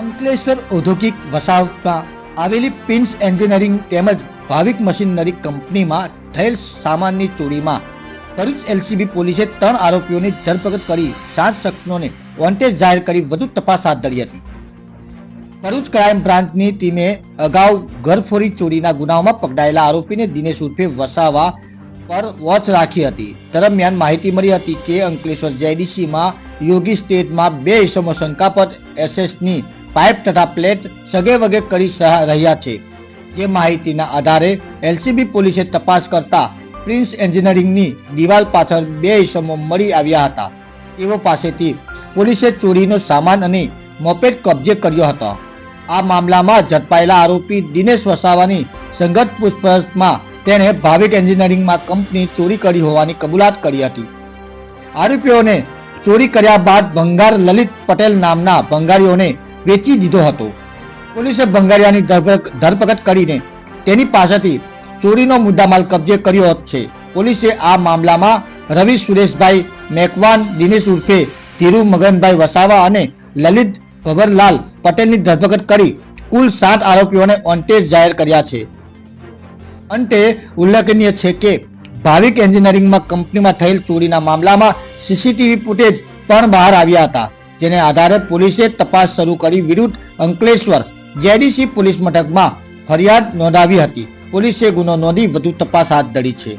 અંકલેશ્વર ઔદ્યોગિક વસાહતમાં આવેલી pins engineering તેમજ ભાવિક મશીનરી કંપનીમાં થયેલ સામાનની ચોરીમાં ભરૂચ એલસીબી પોલીસે ત્રણ આરોપીઓની ધરપકડ કરી સાત શખ્સોને વોન્ટેજ જાહેર કરી વધુ તપાસ હાથ ધરી હતી. ભરૂચ ક્રાઇમ બ્રાન્ચની ટીમે અગાઉ ઘરફોરી ચોરીના ગુનાઓમાં પકડાયેલા આરોપીને દિનેશ ઉર્ફે વસાવા પર વોચ રાખી હતી. દરમિયાન માહિતી મળી હતી કે અંકલેશ્વર જેડીસીમાં યોગી સ્ટેટમાં બે ઇસમો શંકાપદ એસએસની પાઇપ તથા પ્લેટ સગે વગે કરી રહ્યા છે. જે માહિતીના આધારે એલસીબી પોલીસે તપાસ કરતા પ્રિન્સ એન્જિનિયરિંગની દિવાલ પાછળ બે ઇસમો મળી આવ્યા હતા. તેઓ પાસેથી પોલીસે ચોરીનો સામાન અને મોપેડ કબજે કર્યો હતો. આ મામલામાં ઝડપાયેલા આરોપી દિનેશ વસાવાની સંગત પૂછપરછમાં તેણે ભાવિક એન્જિનિયરિંગમાં કંપની ચોરી કરી હોવાની કબૂલાત કરી હતી. આરોપીઓને ચોરી કર્યા બાદ ભંગાર લલિત પટેલ નામના ભંગારીઓને વેચી દીધો હતો. પોલીસે ભંગારિયાની ધરપક- ધરપકડ કરીને તેની પાસેથી ચોરીનો મુદ્દામાલ કબજે કર્યો છે. પોલીસે આ મામલામાં રવિ સુરેશભાઈ મેકવાન, દિનેશ ઉર્ફે ધીરુ મગનભાઈ વસાવા અને લલિત ભવરલાલ પટેલની ધરપકડ કરી કુલ સાત આરોપીઓને ઓન્ટેજ જાહેર કર્યા છે. અંતે ઉલ્લેખનીય છે કે ભાવિક એન્જિનિયરિંગમાં કંપનીમાં થયેલ ચોરીના મામલામાં સીસીટીવી ફૂટેજ પણ બહાર આવ્યા હતા. જેને આધારે પોલીસે તપાસ શરૂ કરી વિરુદ્ધ અંકલેશ્વર જેડીસી પોલીસ મથકમાં ફરિયાદ નોંધાવી હતી. પોલીસે ગુનો નોંધી વધુ તપાસ હાથ ધરી છે.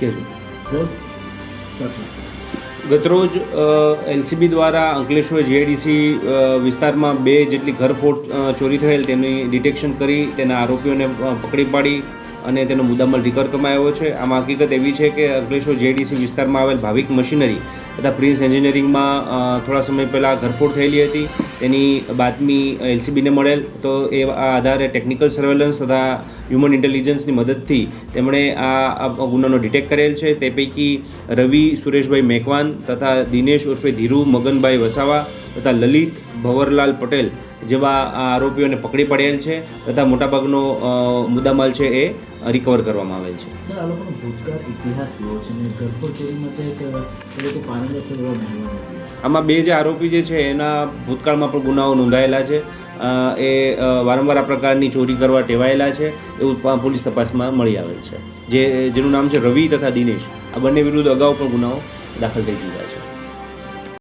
કહેજો. ગતરોજ એલસીબી દ્વારા અંકલેશ્વર જીઆઈડીસી વિસ્તારમાં બે જેટલી ઘરફોડ અ, ચોરી થયેલ તેની ડિટેક્શન કરી તેના આરોપીઓને પકડી પાડી અને તેનો મુદ્દામાલ રિકર કમાયો છે. આમાં હકીકત એવી છે કે અંકલેશ્વર જીઆઈડીસી વિસ્તારમાં આવેલ ભાવિક મશીનરી તથા પ્રિન્સ એન્જિનિયરિંગમાં થોડા સમય પહેલાં ઘરફોડ થયેલી હતી. તેની બાતમી એલસીબીને મળેલ. તો એ આધારે ટેકનિકલ સર્વેલન્સ તથા હ્યુમન ઇન્ટેલિજન્સની મદદથી તેમણે આ ગુનાનો ડિટેક્ટ કરેલ છે. તે પૈકી રવિ સુરેશભાઈ મેકવાન તથા દિનેશ ઉર્ફે ધીરુ, મગનભાઈ વસાવા તથા લલિત ભવરલાલ પટેલ જેવા આરોપીઓને પકડી પડેલ છે તથા મોટાભાગનો મુદ્દામાલ છે એ રિકવર કરવામાં આવેલ છે. સર, આ લોકોનો ભૂતકાળ, ઇતિહાસ કેવો છે ને ગરફોડ ચોરી માટે આમાં બે જે આરોપી જે છે, એના ભૂતકાળમાં પણ ગુનાઓ નોંધાયેલા છે. એ વારંવાર આ પ્રકારની ચોરી કરવા ટેવાયેલા છે. એવું પોલીસ તપાસમાં મળી આવેલ છે. જે, જેનું નામ છે રવિ તથા દિનેશ. આ બંને વિરુદ્ધ અગાઉ પણ ગુનાઓ દાખલ થઈ ચૂક્યા છે.